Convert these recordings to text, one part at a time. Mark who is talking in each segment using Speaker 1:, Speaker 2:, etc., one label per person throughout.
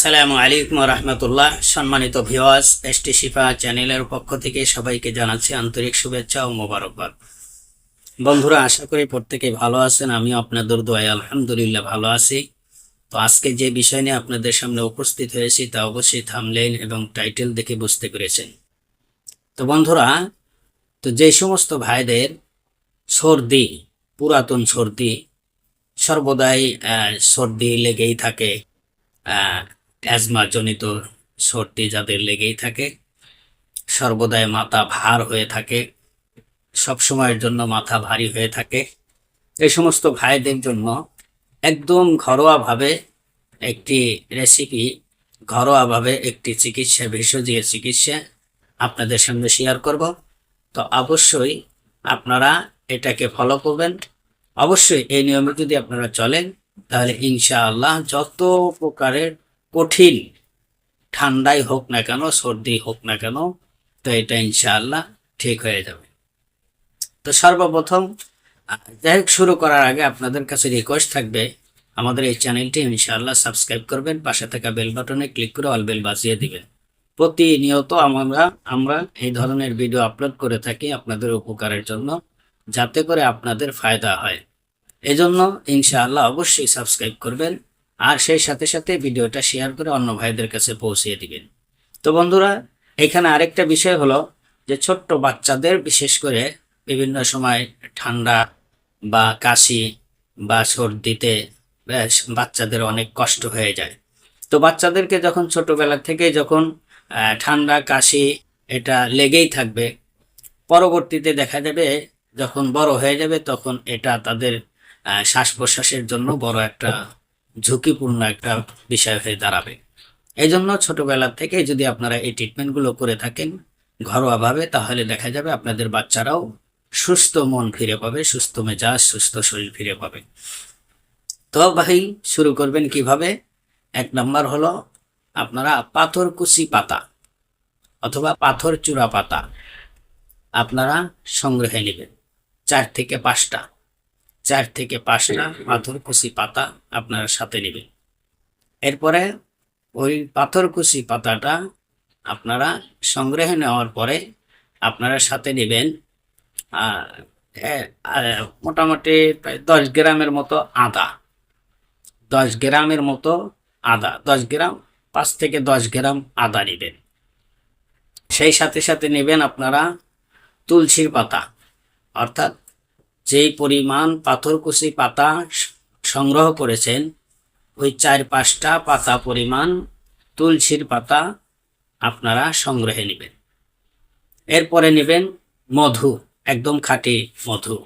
Speaker 1: আসসালামু আলাইকুম রহমতুল্লাহ। সম্মানিত ভিওয়াস এসটি শিফা চ্যানেলের পক্ষ থেকে সবাইকে জানাচ্ছি আন্তরিক শুভেচ্ছা ও মোবারকবাদ। বন্ধুরা, আশা করি প্রত্যেকে ভালো আছেন আমি আপনাদের দোয়াই আলহামদুলিল্লাহ ভালো আছি। তো আজকে যে বিষয় নিয়ে আপনাদের সামনে উপস্থিত হয়েছি তা অবশ্যই থামলেন এবং টাইটেল দেখে বুঝতে পেরেছেন। তো বন্ধুরা, তো যে সমস্ত ভাইদের সর্দি, পুরাতন সর্দি, সর্বদাই সর্দি লেগেই থাকে অ্যাজমা জনিত সর্দি যাদের লেগেই থাকে, সর্বদাই মাথা ভার হয়ে থাকে, সব সময়ের জন্য মাথা ভারী হয়ে থাকে। এই সমস্ত ভাইদের জন্য একদম ঘরোয়াভাবে একটি রেসিপি, ঘরোয়াভাবে একটি চিকিৎসা ভেষজীয় চিকিৎসা আপনাদের সঙ্গে শেয়ার করব। তো অবশ্যই আপনারা এটাকে ফলো করবেন। অবশ্যই এই নিয়মে যদি আপনারা চলেন, তাহলে ইনশাআল্লাহ যত প্রকারের কঠিন। ঠান্ডাই হোক না কেন, সর্দি হোক না কেন, তো এটা ইনশাআল্লাহ ঠিক হয়ে যাবে। তো সর্বপ্রথম যাই শুরু করার আগে আপনাদের কাছে রিকোয়েস্ট থাকবে, আমাদের এই চ্যানেলটি ইনশাআল্লাহ সাবস্ক্রাইব করবেন, পাশে থাকা বেল বাটনে ক্লিক করে অল বেল বাজিয়ে দিবেন। প্রতিনিয়ত আমরা আমরা এই ধরনের ভিডিও আপলোড করে থাকি আপনাদের উপকারের জন্য, যাতে করে আপনাদের ফায়দা হয়। এজন্য ইনশাআল্লাহ অবশ্যই সাবস্ক্রাইব করবেন আর সেই সাথে সাথে ভিডিওটা শেয়ার করে অন্য ভাইদের কাছে পৌঁছিয়ে দিবেন। তো বন্ধুরা, এখানে আরেকটা বিষয় হলো যে ছোট্ট বাচ্চাদের বিশেষ করে বিভিন্ন সময় ঠান্ডা বা কাশি বা সর্দিতে বাচ্চাদের অনেক কষ্ট হয়ে যায়। তো বাচ্চাদেরকে যখন ছোটবেলা থেকে যখন ঠান্ডা, কাশি এটা লেগেই থাকবে, পরবর্তীতে দেখা যাবে যখন বড় হয়ে যাবে তখন এটা তাদের শ্বাস প্রশ্বাসের জন্য বড় একটা ঝুঁকিপূর্ণ একটা বিষয় হয়ে দাঁড়াবে। এই জন্য ছোটবেলা থেকে যদি আপনারা এই ট্রিটমেন্টগুলো করে থাকেন ঘরোয়াভাবে, তাহলে দেখা যাবে আপনাদের বাচ্চারাও সুস্থ মন ফিরে পাবে, সুস্থ মেজাজ, সুস্থ শরীর ফিরে পাবে। তো ভাই, শুরু করবেন কীভাবে? এক নম্বর হলো আপনারা পাথর কুচি পাতা অথবা পাথর চূড়া পাতা আপনারা সংগ্রহে নেবেন, চার থেকে পাঁচটা। চার থেকে পাঁচটা পাথরকুচি পাতা আপনারা সাথে নেবেন। এরপরে ওই পাথরকুচি পাতাটা আপনারা সংগ্রহে নেওয়ার পরে আপনারা সাথে নেবেন মোটামুটি প্রায় দশ গ্রামের মতো আদা। দশ গ্রামের মতো আদা দশ গ্রাম পাঁচ থেকে দশ গ্রাম আদা নেবেন। সেই সাথে সাথে নেবেন আপনারা তুলসীর পাতা অর্থাৎ যেই পরিমাণ পাথরকুচি পাতা সংগ্রহ করেছেন, ওই চার পাঁচটা পাতা পরিমাণ তুলসীর পাতা আপনারা সংগ্রহে নেবেন। এরপরে নেবেন মধু, একদম খাঁটি মধু।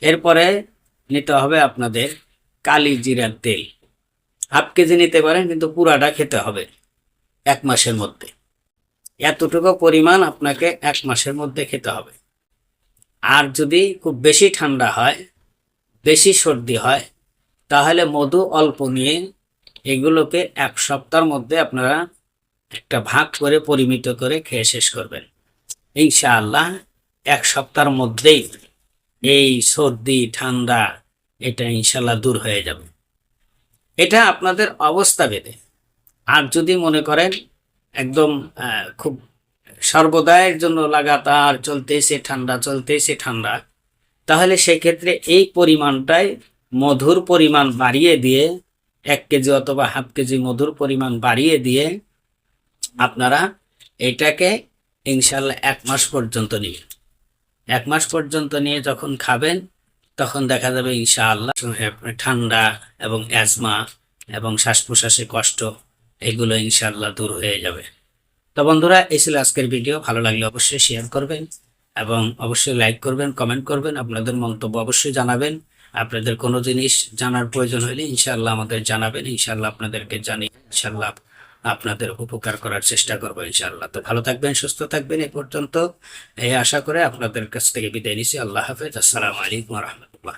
Speaker 1: এরপরে নিতে হবে আপনাদের কালি জিরার তেল। হাফ কেজি নিতে পারেন, কিন্তু পুরাটা খেতে হবে এক মাসের মধ্যে। এতটুকু পরিমাণ আপনাকে এক মাসের মধ্যে খেতে হবে। আর যদি খুব বেশি ঠান্ডা হয়, বেশি সর্দি হয়, তাহলে মধু অল্প নিয়ে এগুলোকে এক সপ্তাহের মধ্যে আপনারা একটা ভাগ করে পরিমিত করে খেয়ে শেষ করবেন। ইনশাআল্লাহ এক সপ্তাহের মধ্যেই এই সর্দি, ঠান্ডা এটা ইনশাল্লাহ দূর হয়ে যাবে। এটা আপনাদের অবস্থা ভেদে। আর যদি মনে করেন একদম খুব সর্বদায়ের জন্য লাগাতার চলতেছে ঠান্ডা চলতেছে ঠান্ডা। তাহলে সেক্ষেত্রে এই পরিমাণটাই মধুর পরিমাণ বাড়িয়ে দিয়ে, এক কেজি অথবা হাফ কেজি মধুর পরিমাণ বাড়িয়ে দিয়ে আপনারা এটাকে ইনশাল্লাহ এক মাস পর্যন্ত নিয়ে, এক মাস পর্যন্ত নিয়ে যখন খাবেন, তখন দেখা যাবে ইনশাআল্লাহ ঠান্ডা এবং অ্যাজমা এবং শ্বাস প্রশ্বাসে কষ্ট, এগুলো ইনশাআল্লাহ দূর হয়ে যাবে। তো বন্ধুরা, এই ছিল আজকের ভিডিও। ভালো লাগলে অবশ্যই শেয়ার করবেন এবং অবশ্যই লাইক করবেন কমেন্ট করবেন। আপনাদের মন্তব্য অবশ্যই জানাবেন। আপনাদের কোনো জিনিস জানার প্রয়োজন হলে ইনশাআল্লাহ আমাদের জানাবেন। ইনশাআল্লাহ আপনাদেরকে জানি ইনশাআল্লাহ আপনাদের উপকার করার চেষ্টা করব ইনশাআল্লাহ। তো ভালো থাকবেন, সুস্থ থাকবেন। এ পর্যন্ত এই আশা করে আপনাদের কাছ থেকে বিদায় নিছি। আল্লাহ হাফেজ। আসসালামু আলাইকুম রহমতুল্লাহ।